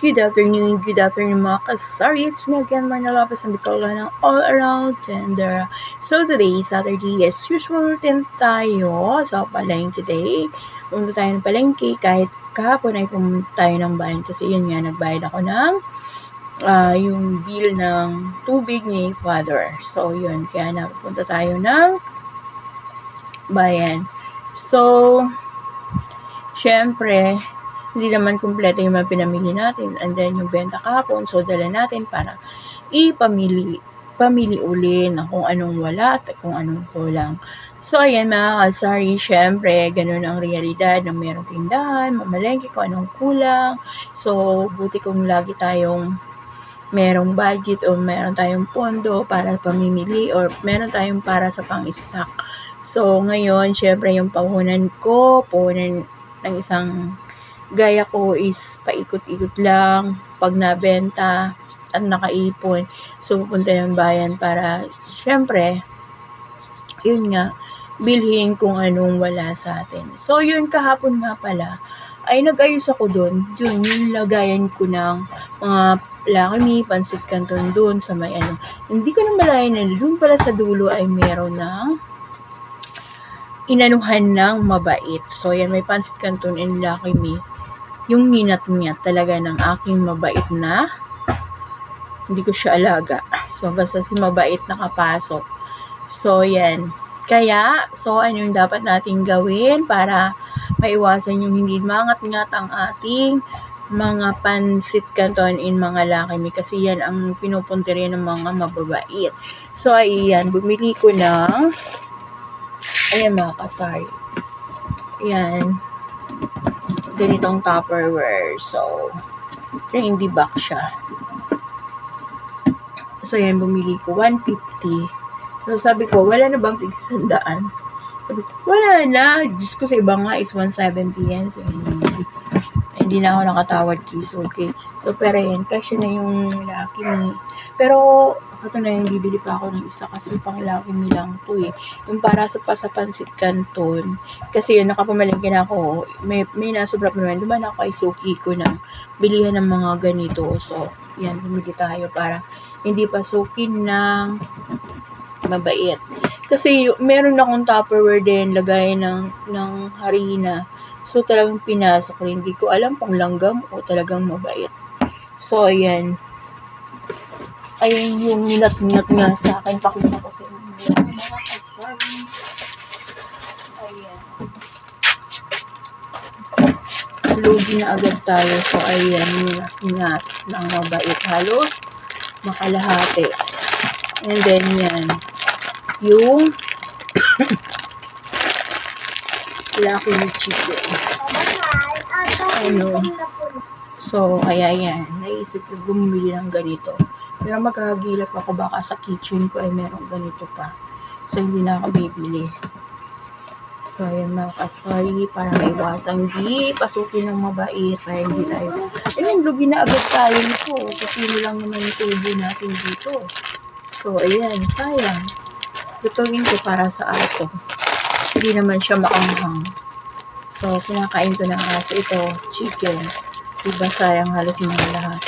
Good afternoon, good afternoon mga kasari. It's me again, Marna Lopez, ang bikola ng All Around Tender. So today, Saturday, as usual, routine tayo sa palengke day. Pumunta tayo ng palengke kahit kahapon ay pumunta tayo ng bayan kasi yun nga, nagbayad ako ng uh, yung bill ng tubig ni Father. So yun, kaya napunta tayo ng bayan. So, syempre, hindi naman kumpleto yung mga pinamili natin. And then, yung benta kahapon, so dala natin para ipamili pamili uli kung anong wala at kung anong kulang. So, ayan mga kasari, syempre, ganun ang realidad ng merong tindahan, mamalengke kung anong kulang. So, buti kung lagi tayong merong budget o meron tayong pondo para pamimili or meron tayong para sa pang-stock. So, ngayon, syempre, yung pahunan ko, puhunan ng isang gaya ko is paikot-ikot lang pag nabenta at nakaipon. So, pupunta ng bayan para, syempre, yun nga, bilhin kung anong wala sa atin. So, yun kahapon nga pala, ay nag-ayos ako doon. Yun, yung lagayan ko ng mga lakami, pansit canton doon sa may ano. Hindi ko na malayan na doon pala sa dulo ay meron ng inanuhan ng mabait. So, yan, may pansit canton and Me yung ninat-ngat talaga ng aking mabait na hindi ko siya alaga. So, basta si mabait nakapasok. So, yan. Kaya, so, ano yung dapat nating gawin para maiwasan yung hindi mangat-ngat ang ating mga pansit canton in mga lakimi kasi yan ang pinupunti rin ng mga mababait. So, ayan, bumili ko ng ayan mga kasari. Ayan ganitong Tupperware. So, hindi box siya. So, yan, bumili ko. 150. So, sabi ko, wala na bang tigsandaan? Sabi ko, wala na. Diyos ko, sa iba nga is 170 yan. So, hindi, hindi na ako nakatawad kiss. Okay. So, pero yan, kasi na yung lucky me. Pero, ito na yung bibili pa ako ng isa kasi pang laki me lang to eh. Yung para sa pasapansit canton. Kasi yun, nakapamalingkin na ako. May, may nasobra pa naman. Duman ako ay suki ko na bilihan ng mga ganito. So, yan, bumili tayo para hindi pa sukin ng mabait. Kasi meron akong tupperware din, lagay ng, ng harina. So, talagang pinasok rin. Hindi ko alam kung langgam o talagang mabait. So, ayan ayun yung ninat-ninat nga sa akin. Pakita ko sa inyo. Mga kasari. Ayan. Lugi na agad tayo. So, ayan. Ninat ng mabait. Halos makalahati. And then, yan. Yung laki ni chicken. Ano? So, kaya yan. Naisip ko bumili ng ganito. Pero magkakagilap ako baka sa kitchen ko ay merong ganito pa. So, hindi na ako bibili. So, ayan mga kasari, para maiwasan di pasukin ng mabait. Kaya hindi tayo. Ayun, lugi na agad tayo nito. Kasi lang naman yung tubo natin dito. So, ayan, sayang. Lutuin ko para sa aso. Hindi naman siya maanghang. So, kinakain ko ng aso ito, chicken. Diba sayang halos mga lahat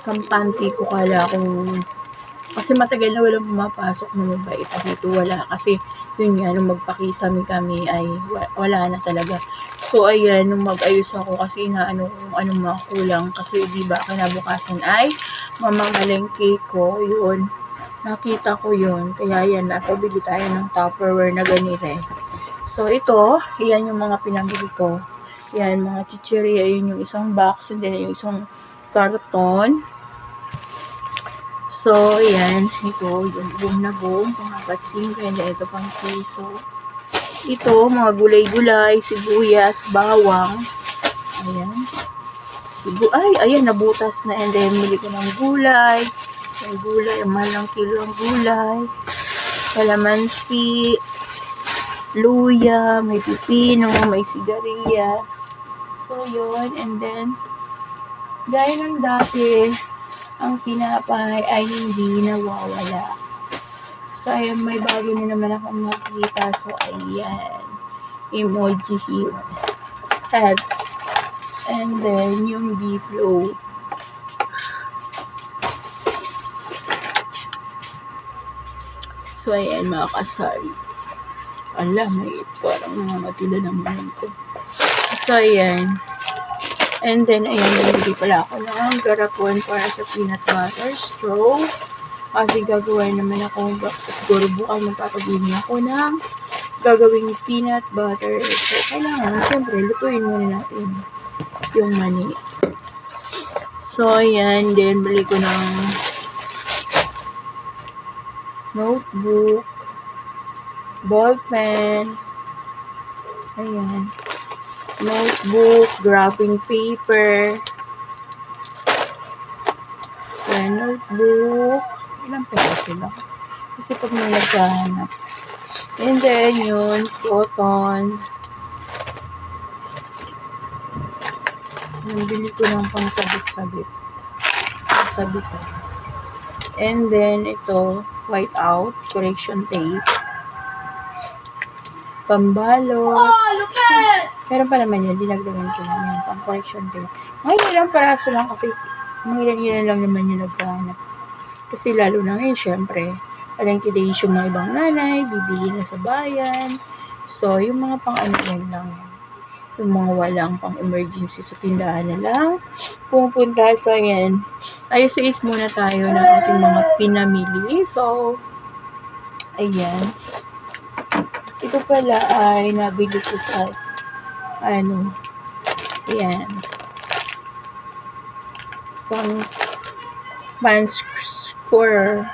kampante ko kala kung kasi matagal na walang pumapasok na mabait dito wala. Kasi yun nga nung magpakisami kami ay wala na talaga. So ayan nung mag-ayos ako kasi na ano kung ano mga kulang. Kasi di ba kinabukasan ay mamamalengke ko yun. Nakita ko yun. Kaya yan napabili tayo ng tupperware na ganito eh. So ito yan yung mga pinabili ko. Yan mga chichirya yun yung isang box and then yung isang karton So, yan. Ito, yung buong na buong. Pangapatsing. Kaya ito pang piso. Ito, mga gulay-gulay, sibuyas, bawang. Ayan. Sibu Ay, ayan, nabutas na. And then, mili ko ng gulay. Yung gulay, mahal ng kilo ng gulay. Kalamansi. Luya, may pipino, may sigarilyas. So, yun. And then, gaya ng dati, ang tinapay ay hindi nawawala. So, ayan, may bago na naman akong nakita. So, ayan. Emoji here. have. And then, yung beef loaf. So, ayan mga kasari. Ala, may parang nangangatila ng bahay ko. So, ayan. And then, ayan, nabili pala ako ng garapon para sa peanut butter straw. Kasi gagawin naman ako, siguro bukas magpapabili ako ng gagawing peanut butter. So, kailangan, siyempre, lutuin muna natin yung mani. So, ayan, then, bili ko ng notebook, ballpen, ayan, notebook, graphing paper, ayan, notebook, ilang peso lang. Kasi pag may naghahanap. And then, yun, cotton. Nabili ko ng pang sabit-sabit. Sabit eh. And then, ito, white out, correction tape. Pambalot. Oh, look Meron pa naman yan, dinagdagan ko lang yan, pang correction tape. Ngayon, ilang paraso lang kasi, mga ilan-ilan lang naman yung nagkahanap. Kasi lalo na ngayon, syempre, today yung mga ibang nanay, bibili na sa bayan. So, yung mga pang ano yan lang. Yung mga walang pang emergency sa tindahan na lang. Pumunta sa yan. Ayos-ayos muna tayo ng ating mga pinamili. So, ayan. Ito pala ay nabili ko sa ano, ayan. Pang pan score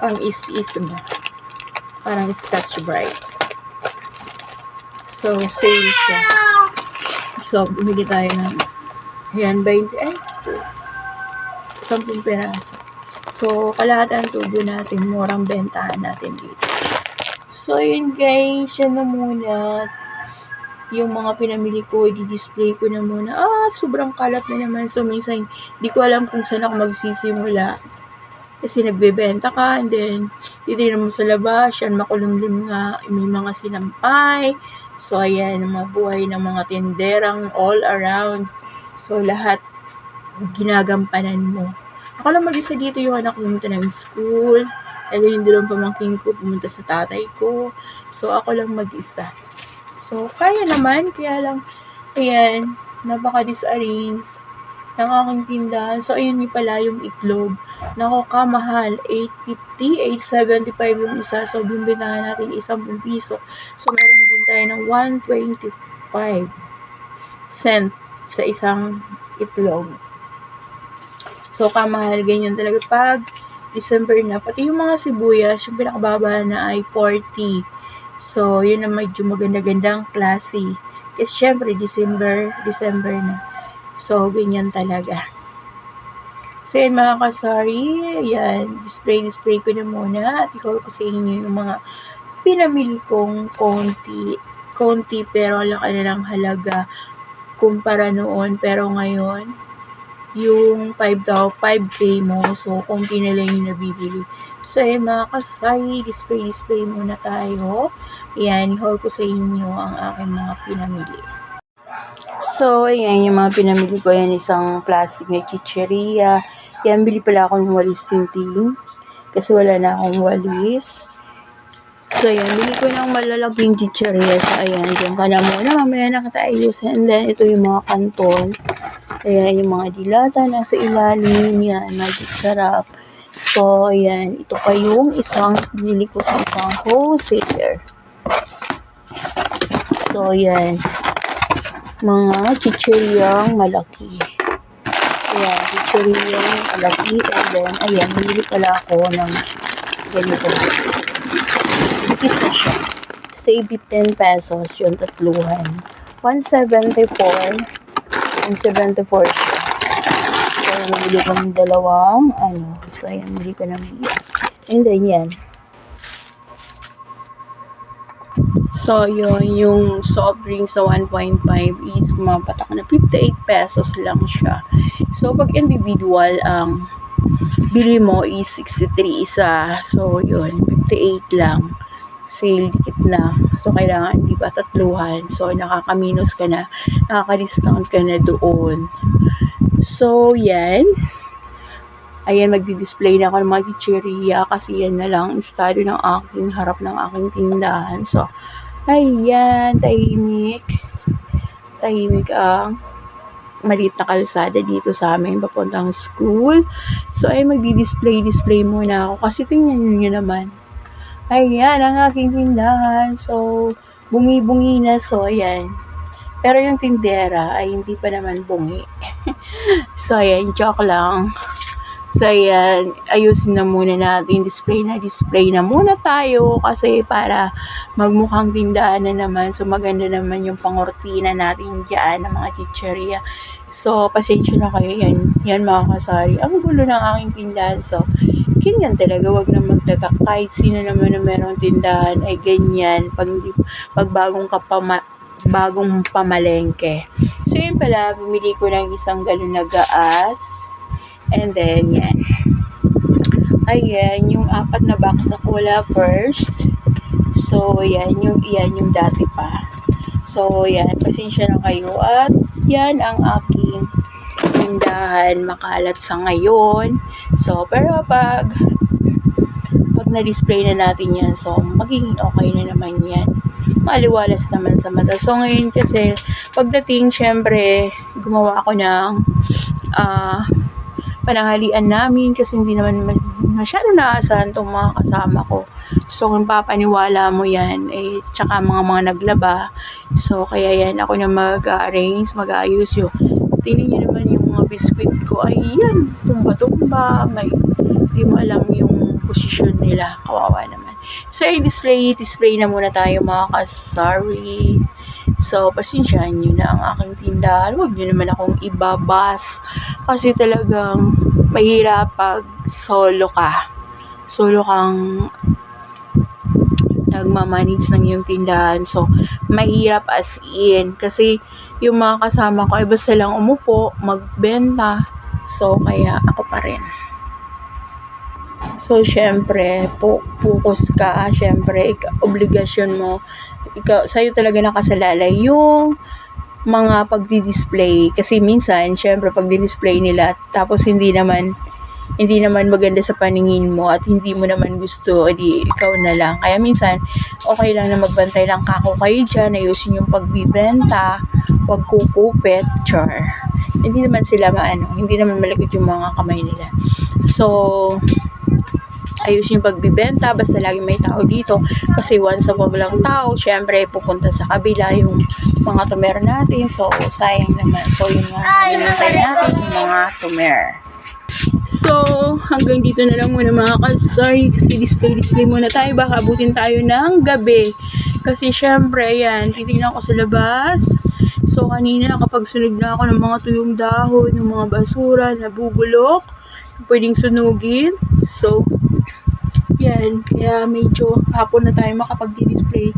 pang is-is ba? Parang scotch bright. So, sale siya. So, bumili tayo ng ayan, 20, ay, 10 peraso. So, kalahatan tubo natin, murang bentahan natin dito. So, yun guys, yan na muna. Yung mga pinamili ko, di-display ko na muna. Ah, sobrang kalat na naman. So, minsan, di ko alam kung saan ako magsisimula. Kasi nagbebenta ka, and then, titignan mo sa labas, yan, makulumlim nga, may mga sinampay. So, ayan, mga buhay ng mga tinderang all around. So, lahat, ginagampanan mo. Ako lang mag-isa dito yung anak pumunta ng school. Then, yung dalawang pamangkin ko pumunta sa tatay ko. So, ako lang mag-isa. So, kaya naman. Kaya lang, ayan, napaka-disarrange ng aking tindahan. So, ayun yung pala yung itlog. Nako, kamahal. 850, 875 yung isa. So, bimbitahan natin 10 piso. So, meron din tayo ng 125 cent sa isang itlog. So, kamahal ganyan talaga pag December na. Pati yung mga sibuyas, yung pinakababa na ay 40. So, yun na medyo maganda-gandang klase. Kasi syempre, December, December na. So, ganyan talaga. So, yan mga kasari. Yan, display-display ko na muna. At ikaw ko sa inyo yung mga pinamili kong konti. Konti pero laki na ng halaga kumpara noon. Pero ngayon, yung 5 daw, 5K mo. So, konti na lang yung nabibili. So, yan mga kasari, display-display muna tayo. Yan, i-haul ko sa inyo ang aking mga pinamili. So, ayan, yung mga pinamili ko, yan isang plastic na chicheria. Yan, bili pala ako ng walis tinting. Kasi wala na akong walis. So, ayan, bili ko ng malalaging chicheria. So, ayan, dyan ka na muna. Mamaya na kita ayusin. And then, ito yung mga kanton. Ayan, yung mga dilata nasa ilalim. Yan, magic sarap. So, ayan, ito pa yung isang binili ko sa isang wholesaler. So, ayan. Mga chichiryang malaki. Ayan, chichiryang malaki. And then, ayan, bumili pala ako ng ganito. Dikit na siya. Save it 10 pesos yung tatluhan. 174. 174 siya. So, bumili ng dalawang, ano, so, ayan, bumili ko ng beer. And then, yan. So, yun, yung soft drink sa 1.5 is mapatak na 58 pesos lang siya. So, pag individual, ang bili mo is 63 isa. So, yun, 58 lang. sale dikit na. So, kailangan, di ba, tatluhan. So, nakaka-minus ka na, nakaka-discount ka na doon. So, yan. Ayan, magdi-display na ako ng mga chicheria kasi yan na lang ang estado ng aking harap ng aking tindahan. So, ayan, tahimik. Tahimik ang maliit na kalsada dito sa amin papuntang school. So, ay magdi-display-display muna ako kasi tingnan nyo naman. Ayan, ang aking tindahan. So, bungi-bungi na. So, ayan. Pero yung tindera ay hindi pa naman bungi. so, ayan, joke lang. So, ayan, ayusin na muna natin. Display na, display na muna tayo kasi para magmukhang tindahan na naman. So, maganda naman yung pangortina natin dyan ng mga chicheria. So, pasensya na kayo yan. Yan mga kasari. Ang gulo ng aking tindahan. So, ganyan talaga. Wag na magtaka. Kahit sino naman na merong tindahan ay ganyan. Pag, pag bagong kapama, bagong pamalengke. So, yun pala. Bumili ko ng isang galon na gaas. And then, yan. Ayan, yung apat na box na cola first. So, yan, yung, yan yung dati pa. So, yan, pasensya na kayo. At, yan ang aking tindahan makalat sa ngayon. So, pero pag pag na-display na natin yan, so, magiging okay na naman yan. Maliwalas naman sa mata. So, ngayon kasi, pagdating, syempre, gumawa ako ng ah pananghalian namin kasi hindi naman masyado naasahan tong mga kasama ko. So, kung papaniwala mo yan, eh, tsaka mga mga naglaba. So, kaya yan, ako na mag-arrange, mag-ayos yun. Tingnan nyo naman yung mga biskuit ko. Ay, yan, tumba-tumba. May, hindi mo alam yung posisyon nila. Kawawa naman. So, i-display, display na muna tayo mga kasari. So, pasensyahan nyo na ang aking tindahan. Huwag nyo naman akong ibabas. Kasi talagang mahirap pag solo ka. Solo kang nagmamanage ng iyong tindahan. So, mahirap as in. Kasi, yung mga kasama ko ay basta lang umupo, magbenta. So, kaya ako pa rin. So, syempre, po, focus ka. Syempre, obligasyon mo. Ikaw, sa'yo talaga nakasalalay yung mga pagdi-display. Kasi minsan, syempre, pag display nila, tapos hindi naman, hindi naman maganda sa paningin mo at hindi mo naman gusto, edi ikaw na lang. Kaya minsan, okay lang na magbantay lang kako kayo dyan, ayusin yung pagbibenta, wag kukupit, char. Hindi naman sila maano, hindi naman malagod yung mga kamay nila. So, ayusin yung pagbibenta, basta lagi may tao dito. Kasi once na wag lang tao, syempre pupunta sa kabila yung mga tumer natin. So, sayang naman. So, yun nga, hinintay natin yung mga tumer. So, hanggang dito na lang muna mga kasari kasi display-display muna tayo. Baka abutin tayo ng gabi. Kasi syempre, yan, titignan ko sa labas. So, kanina kapag sunog na ako ng mga tuyong dahon, ng mga basura, nabubulok, pwedeng sunugin. So, yan, kaya medyo hapon na tayo makapag-display.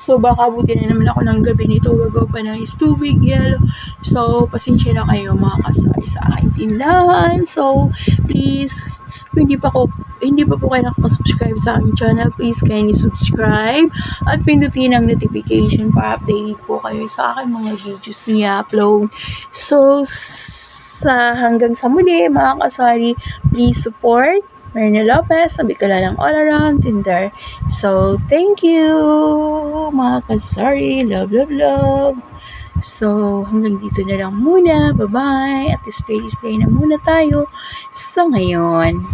So, baka abutin na naman ako ng gabi nito. Gagawa pa ng tubig, yellow. So, pasensya na kayo mga kasari sa aking tindahan. So, please, kung hindi pa ko hindi pa po kayo nakaka-subscribe sa aking channel, please kindly subscribe at pindutin ang notification para update po kayo sa aking mga videos na i-upload. So, sa hanggang sa muli, mga kasari, please support Marina Lopez, sabi ko lang all around Tinder. So, thank you, mga kasari. Love, love, love. So, hanggang dito na lang muna. Bye-bye. At display-display na muna tayo sa ngayon.